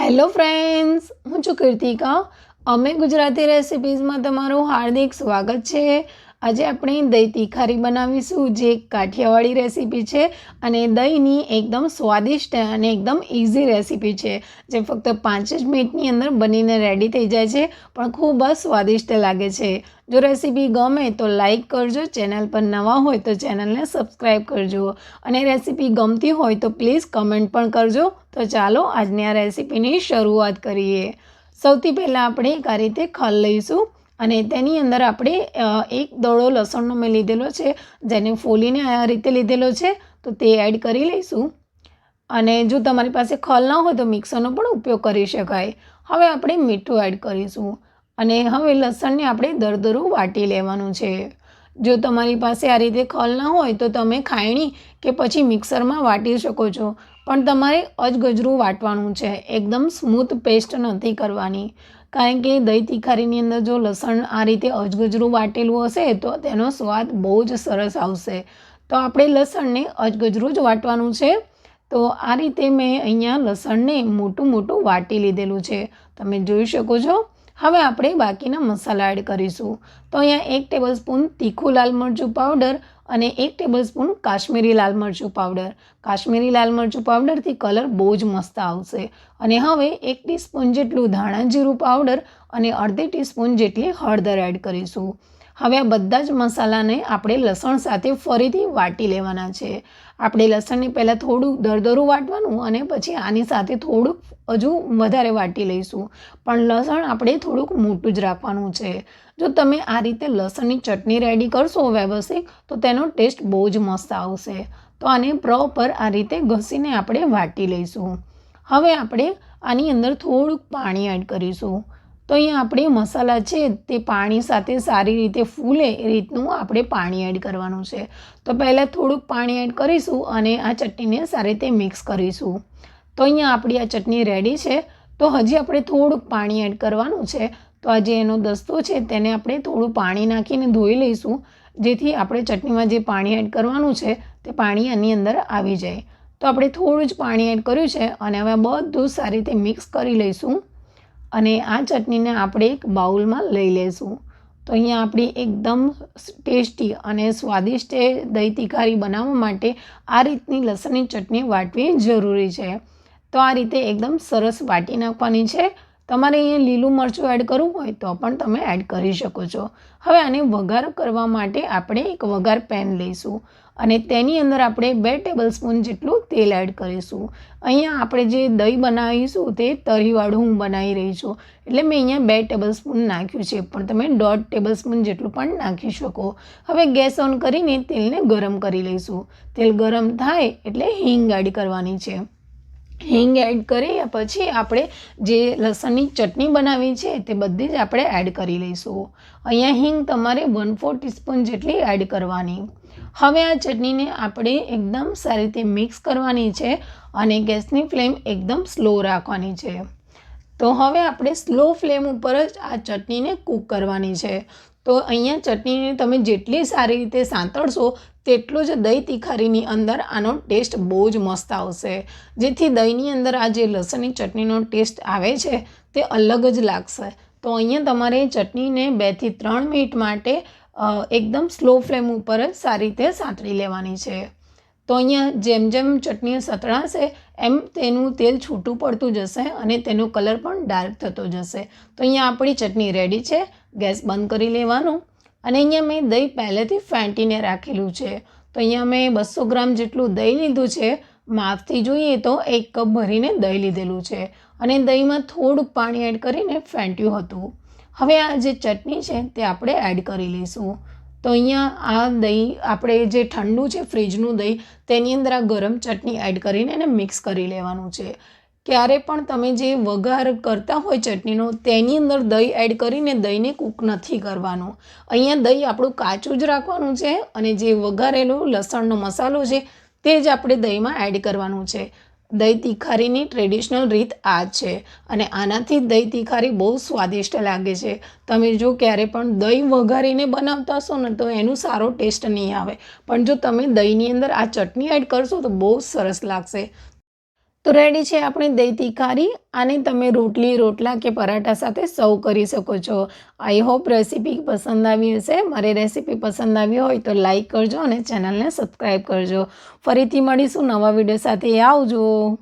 Hello friends હું છું કીર્તિકા. અમે ગુજરાતી રેસિપીઝમાં તમારું હાર્દિક સ્વાગત છે. આજે આપણે દહીં તીખારી બનાવીશું, જે કાઠિયાવાડી રેસીપી છે અને દહીંની એકદમ સ્વાદિષ્ટ અને એકદમ ઇઝી રેસીપી છે, જે ફક્ત પાંચ જ મિનિટની અંદર બનીને રેડી થઈ જાય છે, પણ ખૂબ જ સ્વાદિષ્ટ લાગે છે. જો રેસીપી ગમે તો લાઈક કરજો, ચેનલ પર નવા હોય તો ચેનલને સબસ્ક્રાઈબ કરજો અને રેસીપી ગમતી હોય તો પ્લીઝ કમેન્ટ પણ કરજો. તો ચાલો આજની આ રેસીપીની શરૂઆત કરીએ. સૌથી પહેલાં આપણે એક આ રીતે ખલ લઈશું. અને તેની અંદર આપણે એક દડો લસણનો મેં લીધેલો છે, જેને ફોલીને આ રીતે લીધેલો છે, તો તે એડ કરી લઈશું. અને જો તમારી પાસે ખલ ન હોય તો મિક્સરનો પણ ઉપયોગ કરી શકાય. હવે આપણે મીઠું એડ કરીશું. અને હવે લસણને આપણે દરદરું વાટી લેવાનું છે. જો તમારી પાસે આ રીતે ખલ ન હોય તો તમે ખાયણી કે પછી મિક્સરમાં વાટી શકો છો. પણ તમારે અજગજરું વાટવાનું છે. એકદમ સ્મૂથ પેસ્ટ નથી કરવાની. કારણ કે દહીં તીખારીની અંદર જો લસણ આ રીતે અજગજરું વાટેલું હશે, તો તેનો સ્વાદ બહુ જ સરસ આવશે. તો આપણે લસણને અજગજરું જ વાટવાનું છે. તો આ રીતે મેં અહીંયા લસણને મોટું મોટું વાટી લીધેલું છે. તમે જોઈ શકો છો. હવે આપણે બાકીના મસાલા એડ કરીશું. તો અહીંયા એક ટેબલ સ્પૂન તીખું લાલ મરચું પાવડર અને એક ટેબલ સ્પૂન કાશ્મીરી લાલ મરચું પાવડર કાશ્મીરી લાલ મરચું પાવડરથી કલર બહુ જ મસ્ત આવશે. અને હવે એક ટીસ્પૂન જેટલું ધાણા જીરું પાવડર અને અડધી ટીસ્પૂન જેટલી હળદર એડ કરીશું. હવે આ બધા જ મસાલાને આપણે લસણ સાથે ફરીથી વાટી લેવાના છે. આપણે લસણને પહેલાં થોડું દરદરું વાટવાનું અને પછી આની સાથે થોડુંક હજુ વધારે વાટી લઈશું. પણ લસણ આપણે થોડુંક મોટું જ રાખવાનું છે. જો તમે આ રીતે લસણની ચટણી રેડી કરશો વ્યવસ્થિત, તો તેનો ટેસ્ટ બહુ જ મસ્ત આવશે. તો આને પ્રોપર આ રીતે ઘસીને આપણે વાટી લઈશું. હવે આપણે આની અંદર થોડુંક પાણી એડ કરીશું. તો અહીંયા આપણે મસાલા છે તે પાણી સાથે સારી રીતે ફૂલે એ રીતનું આપણે પાણી એડ કરવાનું છે. તો પહેલાં થોડુંક પાણી એડ કરીશું અને આ ચટણીને સારી રીતે મિક્સ કરીશું. તો અહીંયા આપણી આ ચટણી રેડી છે. તો હજી આપણે થોડુંક પાણી એડ કરવાનું છે. તો આ જે એનો દસ્તો છે તેને આપણે થોડું પાણી નાખીને ધોઈ લઈશું. જેથી આપણે ચટણીમાં જે પાણી એડ કરવાનું છે તે પાણી આની અંદર આવી જાય. તો આપણે થોડું જ પાણી એડ કર્યું છે અને હવે બધું સારી રીતે મિક્સ કરી લઈશું. અને આ ચટણીને આપણે એક બાઉલમાં લઈ લઈશું તો અહીંયા આપણી એકદમ ટેસ્ટી અને સ્વાદિષ્ટ દહીં તીખારી બનાવવા માટે આ રીતની લસણની ચટણી વાટવી જરૂરી છે. તો આ રીતે એકદમ સરસ વાટી નાખવાની છે. તમારે અહીંયા લીલું મરચું એડ કરવું હોય તો પણ તમે એડ કરી શકો છો. હવે આને વઘાર કરવા માટે આપણે એક વઘાર પેન લઈશું. અને તેની અંદર આપણે બે ટેબલ સ્પૂન જેટલું તેલ એડ કરીશું. અહીંયા આપણે જે દહીં બનાવીશું તે તરીવાળું હું બનાવી રહી છું. એટલે મેં અહીંયા બે ટેબલ સ્પૂન નાખ્યું છે, પણ તમે દોઢ ટેબલ સ્પૂન જેટલું પણ નાખી શકો. હવે ગેસ ઓન કરીને તેલને ગરમ કરી લઈશું. તેલ ગરમ થાય એટલે હિંગ એડ કરવાની છે. હિંગ એડ કરી પછી આપણે જે લસણની ચટણી બનાવી છે તે બધી જ આપણે એડ કરી લઈશું. અહીંયા હિંગ તમારે વન ફોર ટીસ્પૂન જેટલી એડ કરવાની. હવે આ ચટણીને આપણે એકદમ સારી રીતે મિક્સ કરવાની છે અને ગેસની ફ્લેમ એકદમ સ્લો રાખવાની છે. તો હવે આપણે સ્લો ફ્લેમ ઉપર જ આ ચટણીને કૂક કરવાની છે. તો અહીંયા ચટણીને તમે જેટલી સારી રીતે સાંતળશો તેટલું જ દહીં તીખારીની અંદર આનો ટેસ્ટ બહુ જ મસ્ત આવશે. જેથી દહીંની અંદર આ જે લસણની ચટણીનો ટેસ્ટ આવે છે, તે અલગ જ લાગશે. તો અહીંયા તમારે ચટણીને બેથી ત્રણ મિનિટ માટે એકદમ સ્લો ફ્લેમ ઉપર જ સારી રીતે સાંતળી લેવાની છે. તો અહીંયા જેમ જેમ ચટણી સતળાશે, એમ તેનું તેલ છૂટું પડતું જશે અને તેનો કલર પણ ડાર્ક થતો જશે. તો અહીંયા આપણી ચટણી રેડી છે. ગેસ બંધ કરી લેવાનું. અને અહીંયા મેં દહીં પહેલેથી ફેંટીને રાખેલું છે. તો અહીંયા મેં બસો ગ્રામ જેટલું દહીં લીધું છે. માપથી જોઈએ તો એક કપ ભરીને દહીં લીધેલું છે અને દહીંમાં થોડુંક પાણી એડ કરીને ફેંટ્યું હતું. હવે આ જે ચટણી છે તે આપણે એડ કરી લઈશું. તો અહીંયા આ દહીં, આપણે જે ઠંડુ છે ફ્રીજનું દહીં, તેની અંદર આ ગરમ ચટણી એડ કરીને એને મિક્સ કરી લેવાનું છે. ક્યારે પણ તમે જે વઘાર કરતા હોય ચટણીનો, તેની અંદર દહીં એડ કરીને દહીંને કૂક નથી કરવાનું. અહીંયા દહીં આપણું કાચું જ રાખવાનું છે અને જે વઘારેલો લસણનો મસાલો છે, તે જ આપણે દહીંમાં એડ કરવાનું છે. દહીં તિખારીની ટ્રેડિશનલ રીત આ છે અને આનાથી દહીં તિખારી બહુ સ્વાદિષ્ટ લાગે છે. તમે જો ક્યારે પણ દહીં વઘારીને બનાવતા હશો ને, તો એનું સારો ટેસ્ટ નહીં આવે. પણ જો તમે દહીંની અંદર આ ચટણી એડ કરશો તો બહુ સરસ લાગશે. તો રેડી છે આપણી દહીં તીખારી આને તમે રોટલી, રોટલા કે પરાઠા સાથે સર્વ કરી શકો છો. આઈ હોપ રેસીપી પસંદ આવી હશે. મારી રેસીપી પસંદ આવી હોય તો લાઈક કરજો અને ચેનલને સબસ્ક્રાઈબ કરજો. ફરીથી મળીશું નવા વીડિયો સાથે. આવજો!